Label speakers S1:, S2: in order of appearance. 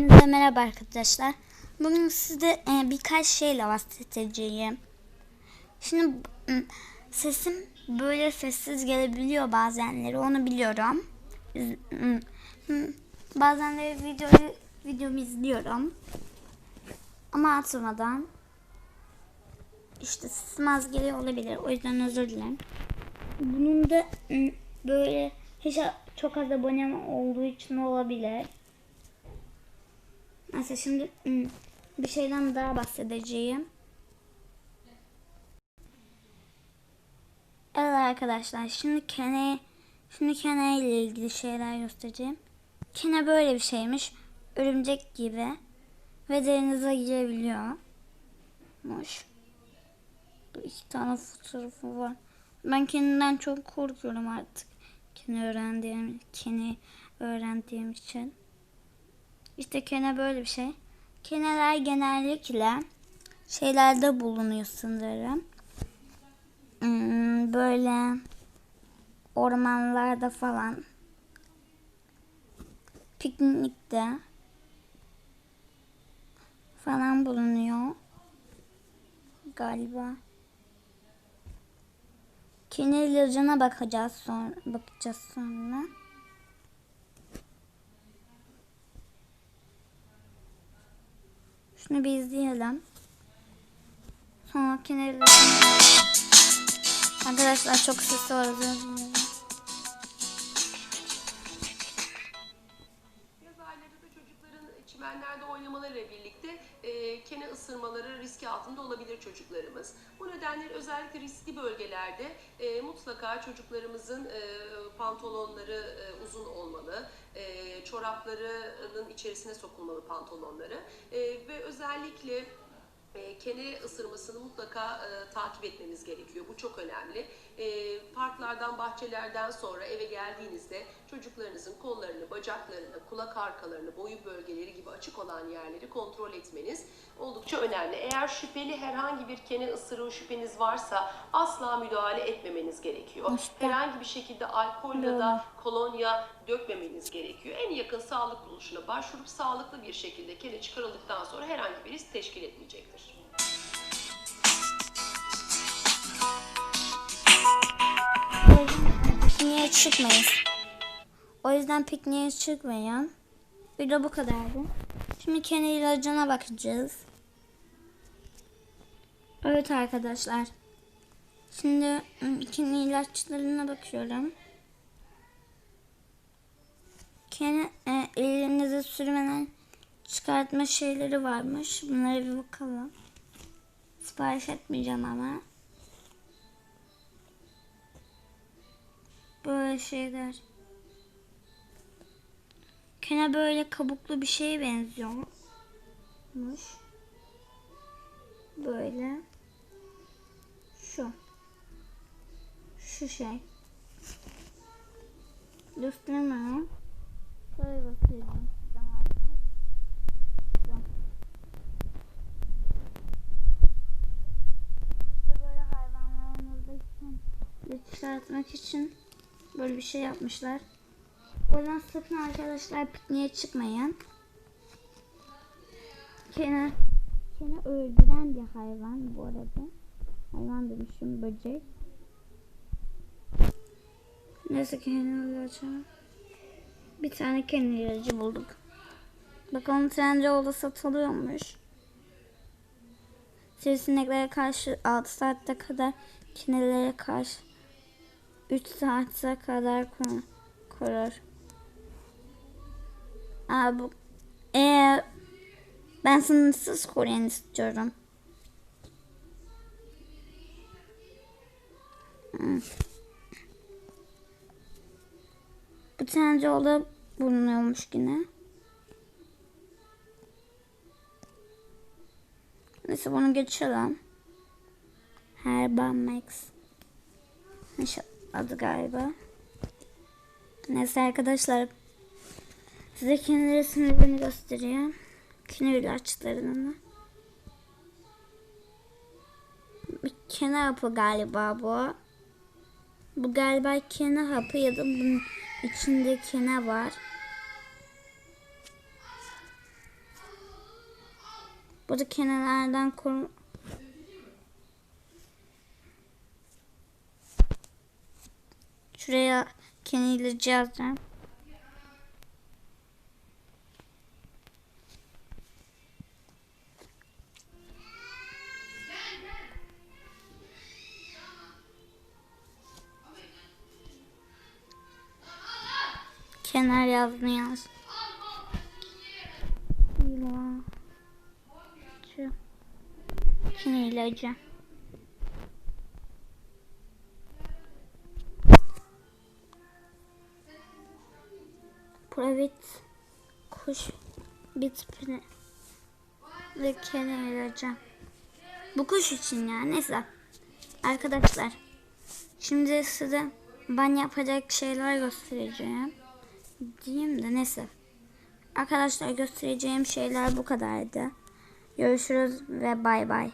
S1: Hepinize merhaba arkadaşlar. Bugün size e, birkaç şeyle bahsedeceğim. Şimdi sesim böyle sessiz gelebiliyor bazenleri onu biliyorum. Bazenleri videoyu videomu izliyorum. Ama atmadan işte sesim az geliyor olabilir. O yüzden özür dilerim. Bunun da böyle hiç çok az abonem olduğu için olabilir. Neyse şimdi hmm, bir şeyden daha bahsedeceğim. Evet arkadaşlar şimdi kene şimdi kene ile ilgili şeyler göstereceğim. Kene böyle bir şeymiş. Örümcek gibi ve derinize girebiliyormuş. İki tane fotoğrafı var. Ben kendinden çok korkuyorum artık. Kene öğrendiğim, kene öğrendiğim için. İşte kene böyle bir şey. Keneler genellikle şeylerde bulunuyor sanırım. Hmm, böyle ormanlarda falan. Piknikte falan bulunuyor. Galiba. Kene ilacına bakacağız sonra bakacağız sonra. Şunu bir izleyelim. Sonra kenarı... Arkadaşlar çok sesli var.
S2: çimenlerde oynamalarıyla birlikte e, kene ısırmaları riski altında olabilir çocuklarımız. Bu nedenle özellikle riskli bölgelerde e, mutlaka çocuklarımızın e, pantolonları e, uzun olmalı, e, çoraplarının içerisine sokulmalı pantolonları E, ve özellikle e, kene ısırmasını mutlaka e, takip etmemiz gerekiyor. Bu çok önemli. E, parklardan, bahçelerden sonra eve geldiğinizde çocuklarınızın kollarını, bacaklarını, kulak arkalarını, boyun bölgeleri gibi açık olan yerleri kontrol etmeniz oldukça önemli. Eğer şüpheli herhangi bir kene ısırığı şüpheniz varsa asla müdahale etmemeniz gerekiyor. Herhangi bir şekilde alkol ya da kolonya dökmemeniz gerekiyor. En yakın sağlık kuruluşuna başvurup sağlıklı bir şekilde kene çıkarıldıktan sonra herhangi bir risk teşkil etmeyecektir.
S1: Pikniğe çıkmayız. O yüzden pikniğe çıkmayın. De bu kadardı. Şimdi kendi ilacına bakacağız. Evet arkadaşlar. Şimdi ım, kendi ilaçlarına bakıyorum. Kendi e, elinize sürmeden çıkartma şeyleri varmış. Bunlara bir bakalım. Sipariş etmeyeceğim ama. Böyle şeyler. Kene böyle kabuklu bir şeye benziyormuş. Böyle. Şu. Şu şey. Göstermem. Şöyle bakıyorum. İşte böyle için böyle bir şey yapmışlar. O yüzden sakın arkadaşlar pikniğe çıkmayın. Kene, kene öldüren bir hayvan bu arada. Hayvan demişim böcek. Neyse kene ilacı. Bir tane kene ilacı bulduk. Bakalım Trendyol'da satılıyormuş. Sivrisineklere karşı 6 saatte kadar kenelere karşı 3 saate kadar kor- korur. Aa, bu, ee, ben sınırsız koruyan istiyorum. Hmm. Bu tane yolda bulunuyormuş yine. Neyse bunu geçelim. Herba Max. Adı galiba. Neyse arkadaşlar. Size kendi sınırlarını göstereyim. Kine ilaçlarını. Kene hapı galiba bu. Bu galiba kene hapı ya da bunun İçinde kene var. Burada kenelerden korun Şuraya keneyi yazacağım. Kenar yazını yaz. İlacı. Kenar ilacı. Private kuş bitpini ve kenar ilacı. Bu kuş için ya neyse. Arkadaşlar şimdi size ben yapacak şeyler göstereceğim. Diyeyim de neyse. Arkadaşlar göstereceğim şeyler bu kadardı. Görüşürüz ve bay bay.